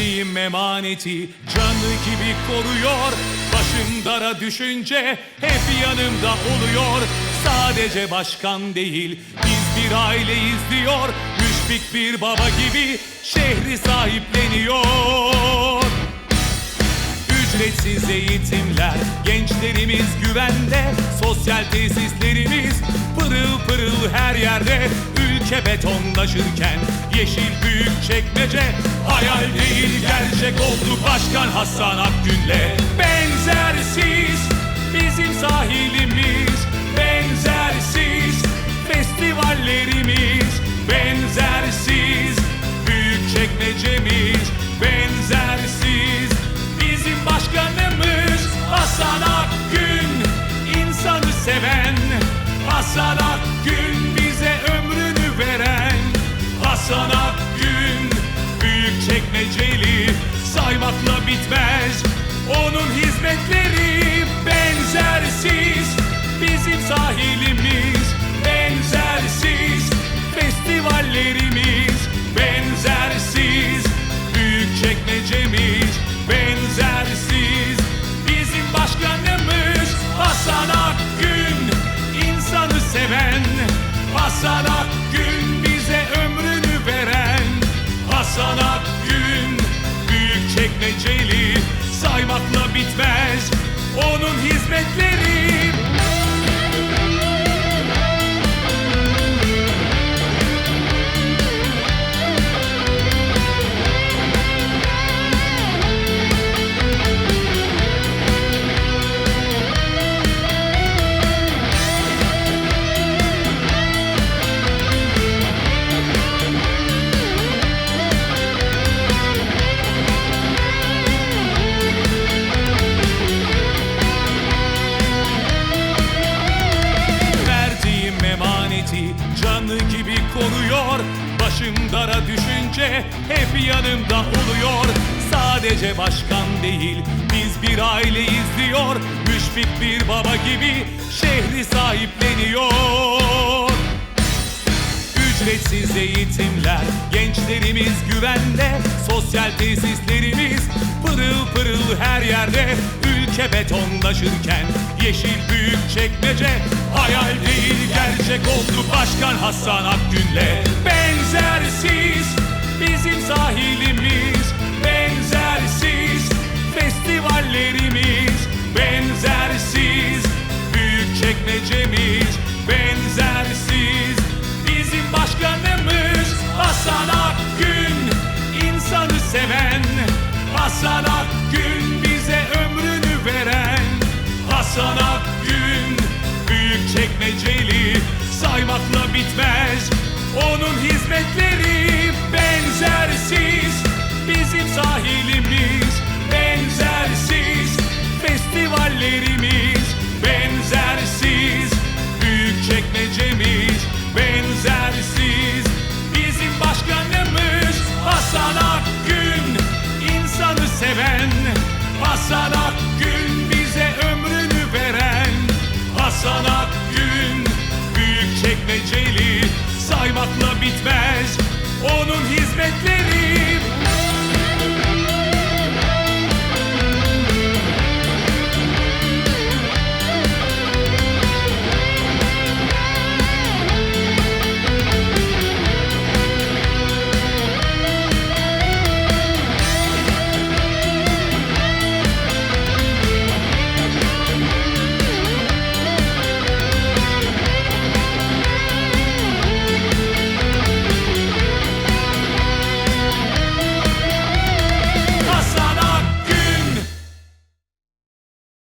Verdiğim emaneti canı gibi koruyor. Başım dara düşünce hep yanımda oluyor. Sadece başkan değil biz bir aileyiz diyor. Müşfik bir baba gibi şehri sahipleniyor. Ücretsiz eğitimler, gençlerimiz güvende. Sosyal tesislerimiz pırıl pırıl her yerde Ülke betonlaşırken yeşil büyük çekmece Hayal değil gerçek oldu Başkan Hasan Akgün'le. Benzersiz bizim sahilimiz Benzersiz Onun hizmetleri emaneti canı gibi koruyor. Başım dara düşünce hep yanımda oluyor. Sadece başkan değil biz bir aileyiz diyor Müşfik bir baba gibi şehri sahipleniyor. Ücretsiz eğitimler, gençlerimiz güvende. Sosyal tesislerimiz pırıl pırıl her yerde Ülke betonlaşırken yeşil büyük çekmece Hayal değil gerçek oldu Başkan Hasan Akgün'le. Benzersiz seven Hasan Akgün bize ömrünü veren. Hasan Akgün büyük çekmeceli Saymakla bitmez. Onun hizmetleri